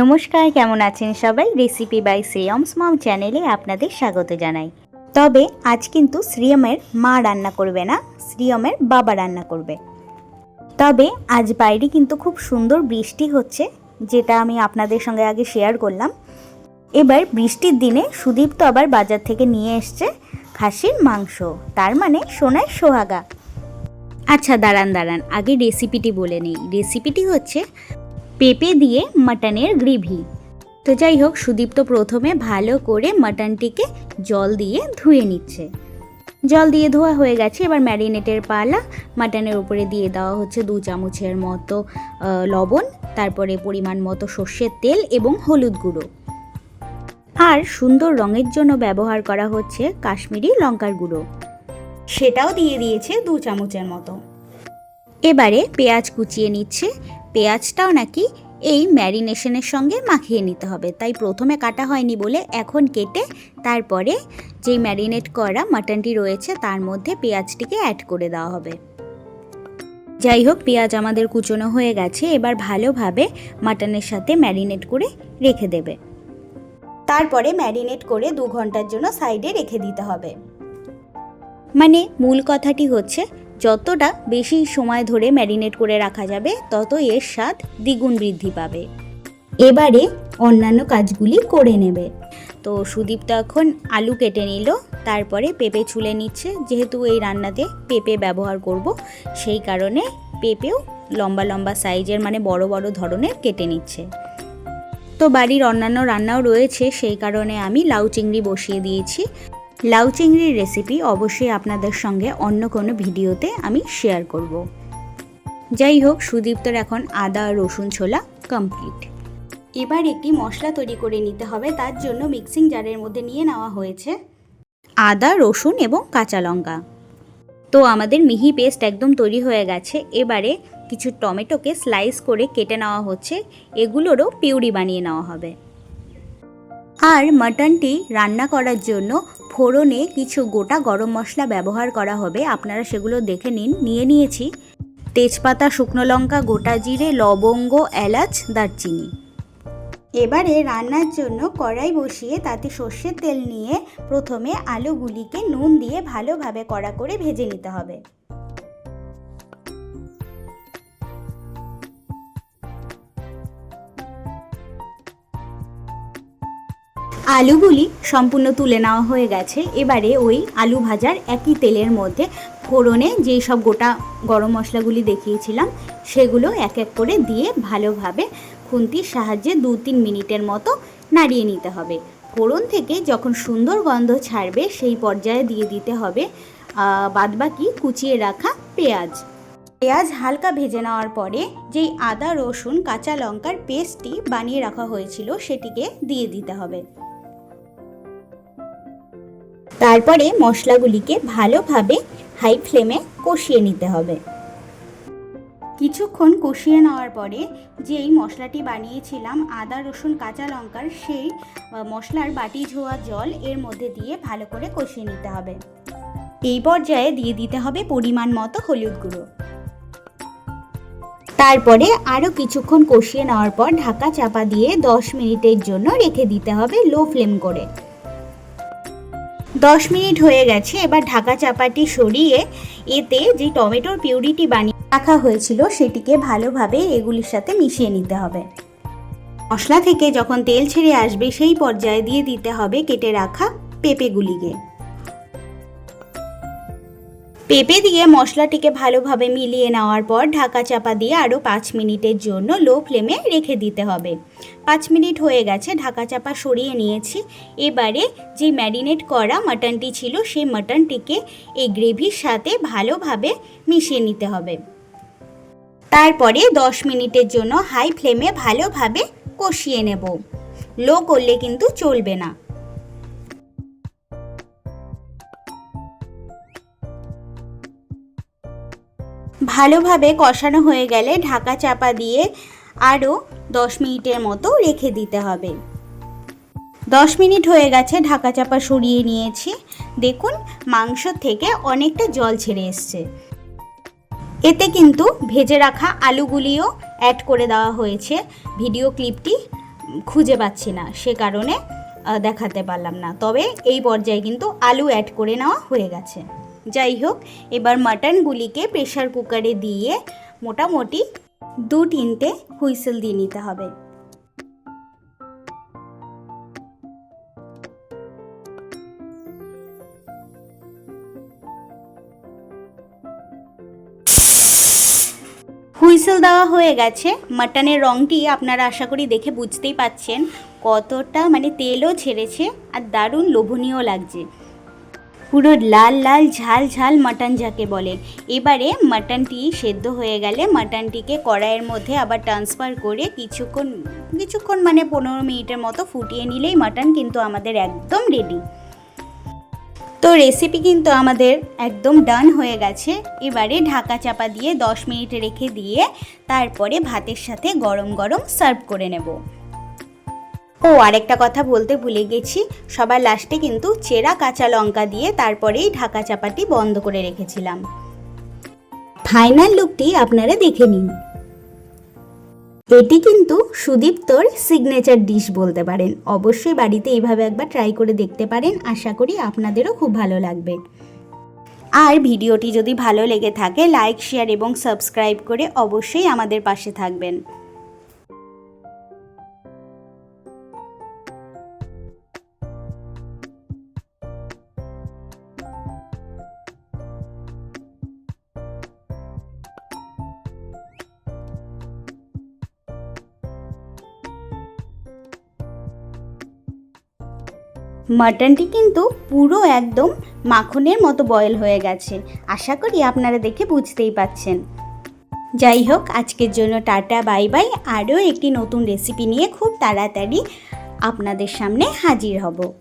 নমস্কার, কেমন আছেন সবাই? রেসিপি বাই শ্রেয়মস মম চ্যানেলে আপনাদের স্বাগত জানাই। তবে আজ কিন্তু শ্রিয়মের মা রান্না করবে না শ্রিয়মের বাবা রান্না করবে। তবে আজ বাইরে কিন্তু খুব সুন্দর বৃষ্টি হচ্ছে, যেটা আমি আপনাদের সঙ্গে আগে শেয়ার করলাম। এবার বৃষ্টির দিনে সুদীপ তো আবার বাজার থেকে নিয়ে এসছে খাসির মাংস, তার মানে সোনার সোহাগা। আচ্ছা দাঁড়ান দাঁড়ান, আগে রেসিপিটি বলে নিই। রেসিপিটি হচ্ছে পেঁপে দিয়ে মাটনের গ্রেভি। তো যাই হোক সুদীপ্ত প্রথমে ভালো করে মাটনটিকে জল দিয়ে ধুয়ে নিচ্ছে। জল দিয়ে ধোয়া হয়ে গেছে, এবার ম্যারিনেটের পালা মাটনের উপরে দিয়ে দেওয়া হচ্ছে দু চামচের মতো লবণ, তারপরে পরিমাণ মতো সর্ষের তেল এবং হলুদ গুঁড়ো। আর সুন্দর রঙের জন্য ব্যবহার করা হচ্ছে কাশ্মীরি লঙ্কার গুঁড়ো। সেটাও দিয়ে দিয়েছে দু চামচের মতো। এবারে পেঁয়াজ কুচিয়ে নিচ্ছে। পেঁয়াজটাও নাকি এই ম্যারিনেশনের সঙ্গে মাখিয়ে নিতে হবে। তাই প্রথমে কাটা হয়নি বলে এখন কেটে তারপরে যেই ম্যারিনেট করা মাটনটি রয়েছে, তার মধ্যে পেঁয়াজটিকে অ্যাড করে দেওয়া হবে। যাই হোক, পেঁয়াজ আমাদের কুচোনো হয়ে গেছে। এবার ভালোভাবে মাটনের সাথে ম্যারিনেট করে রেখে দেবে। তারপরে ম্যারিনেট করে দু ঘণ্টার জন্য সাইডে রেখে দিতে হবে। মানে মূল কথাটি হচ্ছে যতটা বেশি সময় ধরে ম্যারিনেট করে রাখা যাবে তত এর স্বাদ দ্বিগুণ বৃদ্ধি পাবে। এবারে অন্যান্য কাজগুলি করে নেবে। তো সুদীপ তো এখন আলু কেটে নিল, তারপরে পেঁপে ছুলে নিচ্ছে। যেহেতু এই রান্নাতে পেঁপে ব্যবহার করব, সেই কারণে পেঁপেও লম্বা লম্বা সাইজের মানে বড় বড় ধরনের কেটে নিচ্ছে। তো বাড়ির অন্যান্য রান্নাও রয়েছে, সেই কারণে আমি লাউ চিংড়ি বসিয়ে দিয়েছি। লাউ চিংড়ির রেসিপি অবশ্যই আপনাদের সঙ্গে অন্য কোনো ভিডিওতে আমি শেয়ার করব। যাই হোক, সুদীপ্তর এখন আদা, রসুন, ছোলা কমপ্লিট এবার একটি মশলা তৈরি করে নিতে হবে, তার জন্য মিক্সিং জারের মধ্যে নিয়ে নেওয়া হয়েছে আদা, রসুন এবং কাঁচা লঙ্কা। তো আমাদের মিহি পেস্ট একদম তৈরি হয়ে গেছে, এবারে কিছু টমেটোকে স্লাইস করে কেটে নেওয়া হচ্ছে, এগুলোরও পিউরি বানিয়ে নেওয়া হবে। আর মাটনটি রান্না করার জন্য ফোড়নে কিছু গোটা গরম মশলা ব্যবহার করা হবে। আপনারা সেগুলো দেখে নিন। নিয়ে নিয়েছি তেজপাতা, শুকনো লঙ্কা, গোটা জিরে, লবঙ্গ, এলাচ, দারচিনি। এবারে রান্নার জন্য কড়াই বসিয়ে তাতে সর্ষের তেল নিয়ে প্রথমে আলুগুলিকে নুন দিয়ে ভালোভাবে কড়া করে ভেজে নিতে হবে। আলুগুলি সম্পূর্ণ তুলে নেওয়া হয়ে গেছে। এবারে ওই আলু ভাজার একই তেলের মধ্যে ফোড়নে যেই সব গোটা গরম মশলাগুলি দেখিয়েছিলাম, সেগুলো এক এক করে দিয়ে ভালোভাবে খুন্তির সাহায্যে দু তিন মিনিটের মতো নাড়িয়ে নিতে হবে। ফোড়ন থেকে যখন সুন্দর গন্ধ ছাড়বে, সেই পর্যায়ে দিয়ে দিতে হবে বাদবাকি কুচিয়ে রাখা পেঁয়াজ। পেঁয়াজ হালকা ভেজে নেওয়ার পরে যেই আদা, রসুন, কাঁচা লঙ্কার পেস্টটি বানিয়ে রাখা হয়েছিল, সেটিকে দিয়ে দিতে হবে। তারপরে মশলাগুলিকে ভালোভাবে হাই ফ্লেমে কষিয়ে নিতে হবে। কিছুক্ষণ কষিয়ে নেওয়ার পরে যেই মশলাটি বানিয়েছিলাম, আদা, রসুন, কাঁচা লঙ্কার সেই মশলার বাটি ঝোয়া জল এর মধ্যে দিয়ে ভালো করে কষিয়ে নিতে হবে। এই পর্যায়ে দিয়ে দিতে হবে পরিমাণ মতো হলুদ গুঁড়ো। তারপরে আরও কিছুক্ষণ কষিয়ে নেওয়ার পর ঢাকা চাপা দিয়ে দশ মিনিটের জন্য রেখে দিতে হবে লো ফ্লেম করে। দশ মিনিট হয়ে গেছে, এবার ঢাকা চাপাটি সরিয়ে এতে যে টমেটোর পিউরিটি বানিয়ে রাখা হয়েছিল, সেটিকে ভালোভাবে এগুলির সাথে মিশিয়ে নিতে হবে। মশলা থেকে যখন তেল ছেড়ে আসবে, সেই পর্যায়ে দিয়ে দিতে হবে কেটে রাখা পেঁপেগুলিকে। পেঁপে দিয়ে মশলাটিকে ভালোভাবে মিলিয়ে নেওয়ার পর ঢাকা চাপা দিয়ে আরও পাঁচ মিনিটের জন্য লো ফ্লেমে রেখে দিতে হবে। পাঁচ মিনিট হয়ে গেছে, ঢাকা চাপা সরিয়ে নিয়েছি। এবারে যে ম্যারিনেট করা মাটনটি ছিল, সেই মাটনটিকে এই গ্রেভির সাথে ভালোভাবে মিশিয়ে নিতে হবে। তারপরে দশ মিনিটের জন্য হাই ফ্লেমে ভালোভাবে কষিয়ে নেব। লো করলে কিন্তু চলবে না। ভালোভাবে কষানো হয়ে গেলে ঢাকা চাপা দিয়ে আরও দশ মিনিটের মতো রেখে দিতে হবে। দশ মিনিট হয়ে গেছে, ঢাকা চাপা সরিয়ে নিয়েছি। দেখুন, মাংস থেকে অনেকটা জল ছেড়ে এসছে। এতে কিন্তু ভেজে রাখা আলুগুলিও অ্যাড করে দেওয়া হয়েছে। ভিডিও ক্লিপটি খুঁজে পাচ্ছি না, সে কারণে দেখাতে পারলাম না। তবে এই পর্যায়ে কিন্তু আলু অ্যাড করে নেওয়া হয়ে গেছে। যাই হোক, এবার মাটনগুলিকে প্রেশার কুকারে দিয়ে মোটামুটি দু তিনটে হুইসেল দিয়ে নিতে হবে। হুইসেল দেওয়া হয়ে গেছে। মাটনের রঙটি আপনারা আশা করি দেখে বুঝতেই পাচ্ছেন কতটা মানে তেলও ছেড়েছে আর দারুণ লোভনীয় লাগছে। পুরো লাল লাল, ঝাল ঝাল মাটন যাকে বলে। এবারে মাটনটি সেদ্ধ হয়ে গেলে মাটনটিকে কড়াইয়ের মধ্যে আবার ট্রান্সফার করে কিছুক্ষণ কিছুক্ষণ মানে পনেরো মিনিটের মতো ফুটিয়ে নিলেই মাটন কিন্তু আমাদের একদম রেডি তো রেসিপি কিন্তু আমাদের একদম ডান হয়ে গেছে। এবারে ঢাকা চাপা দিয়ে দশ মিনিট রেখে দিয়ে তারপরে ভাতের সাথে গরম গরম সার্ভ করে নেব। ও, আরেকটা কথা বলতে ভুলে গেছি। সবার লাস্টে কিন্তু চেরা কাঁচা লঙ্কা দিয়ে তারপরেই ঢাকা চাপাটি বন্ধ করে রেখেছিলাম। ফাইনাল লুকটি আপনারা দেখে নিন। এটি কিন্তু সুদীপ্তর সিগনেচার ডিশ বলতে পারেন। অবশ্যই বাড়িতে এইভাবে একবার ট্রাই করে দেখতে পারেন। আশা করি আপনাদেরও খুব ভালো লাগবে। আর ভিডিওটি যদি ভালো লেগে থাকে, লাইক, শেয়ার এবং সাবস্ক্রাইব করে অবশ্যই আমাদের পাশে থাকবেন। মাটনটি কিন্তু পুরো একদম মাখনের মতো বয়েল হয়ে গেছে। আশা করি আপনারা দেখে বুঝতেই পাচ্ছেন। যাই হোক, আজকের জন্য টাটা, বাই বাই। আরও একটি নতুন রেসিপি নিয়ে খুব তাড়াতাড়ি আপনাদের সামনে হাজির হব।